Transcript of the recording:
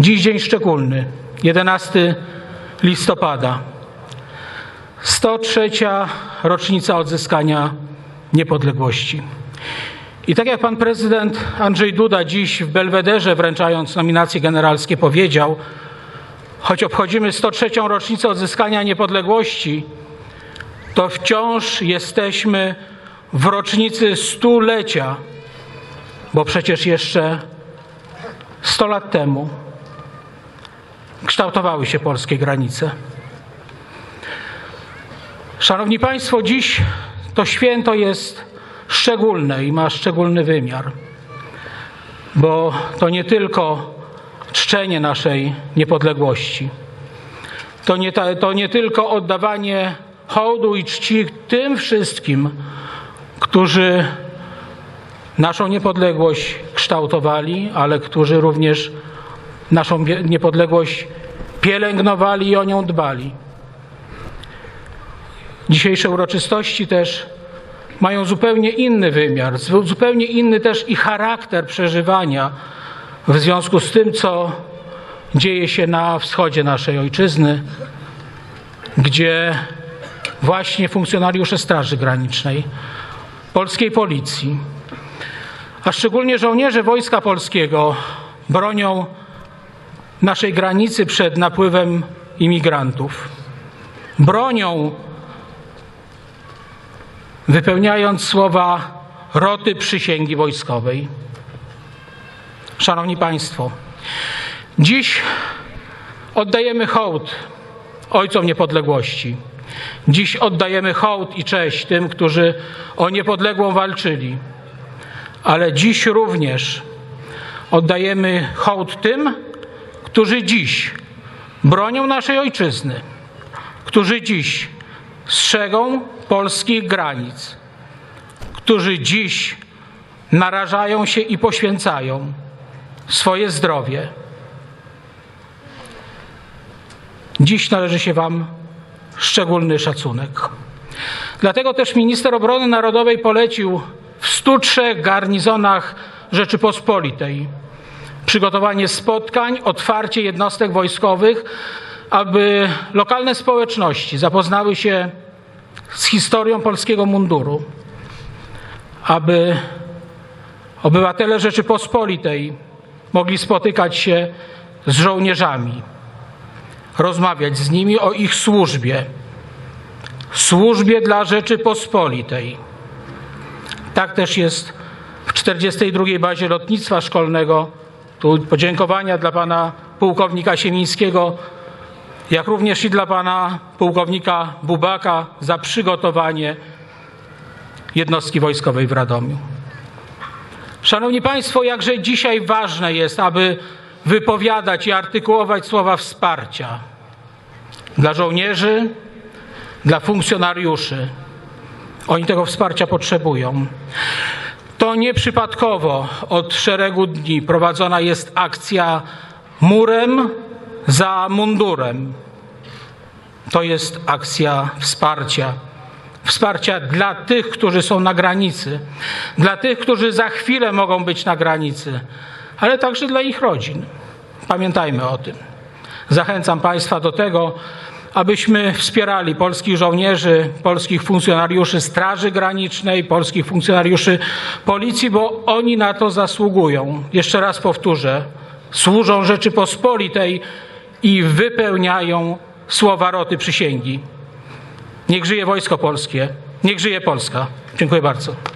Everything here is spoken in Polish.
Dziś dzień szczególny, 11 listopada, 103. rocznica odzyskania niepodległości. I tak jak pan prezydent Andrzej Duda dziś w Belwederze wręczając nominacje generalskie powiedział, choć obchodzimy 103. rocznicę odzyskania niepodległości, to wciąż jesteśmy w rocznicy stulecia, bo przecież jeszcze 100 lat temu kształtowały się polskie granice. Szanowni Państwo, dziś to święto jest szczególne i ma szczególny wymiar, bo to nie tylko czczenie naszej niepodległości, to nie, to nie tylko oddawanie hołdu i czci tym wszystkim, którzy naszą niepodległość kształtowali, ale którzy również naszą niepodległość pielęgnowali i o nią dbali. Dzisiejsze uroczystości też mają zupełnie inny wymiar, zupełnie inny też i charakter przeżywania w związku z tym, co dzieje się na wschodzie naszej ojczyzny, gdzie właśnie funkcjonariusze Straży Granicznej, polskiej policji, a szczególnie żołnierze Wojska Polskiego bronią naszej granicy przed napływem imigrantów. Bronią, wypełniając słowa roty przysięgi wojskowej. Szanowni Państwo, dziś oddajemy hołd ojcom niepodległości. Dziś oddajemy hołd i cześć tym, którzy o niepodległą walczyli. Ale dziś również oddajemy hołd tym, którzy dziś bronią naszej ojczyzny, którzy dziś strzegą polskich granic, którzy dziś narażają się i poświęcają swoje zdrowie. Dziś należy się Wam szczególny szacunek. Dlatego też minister obrony narodowej polecił w 103 garnizonach Rzeczypospolitej przygotowanie spotkań, otwarcie jednostek wojskowych, aby lokalne społeczności zapoznały się z historią polskiego munduru, aby obywatele Rzeczypospolitej mogli spotykać się z żołnierzami, rozmawiać z nimi o ich służbie, służbie dla Rzeczypospolitej. Tak też jest w 42. bazie lotnictwa szkolnego. Tu podziękowania dla pana pułkownika Siemińskiego, jak również i dla pana pułkownika Bubaka za przygotowanie jednostki wojskowej w Radomiu. Szanowni Państwo, jakże dzisiaj ważne jest, aby wypowiadać i artykułować słowa wsparcia dla żołnierzy, dla funkcjonariuszy. Oni tego wsparcia potrzebują. To nieprzypadkowo od szeregu dni prowadzona jest akcja murem za mundurem. To jest akcja wsparcia. Wsparcia dla tych, którzy są na granicy, dla tych, którzy za chwilę mogą być na granicy, ale także dla ich rodzin. Pamiętajmy o tym. Zachęcam Państwa do tego, abyśmy wspierali polskich żołnierzy, polskich funkcjonariuszy Straży Granicznej, polskich funkcjonariuszy Policji, bo oni na to zasługują. Jeszcze raz powtórzę, służą Rzeczypospolitej i wypełniają słowa roty przysięgi. Niech żyje Wojsko Polskie, niech żyje Polska. Dziękuję bardzo.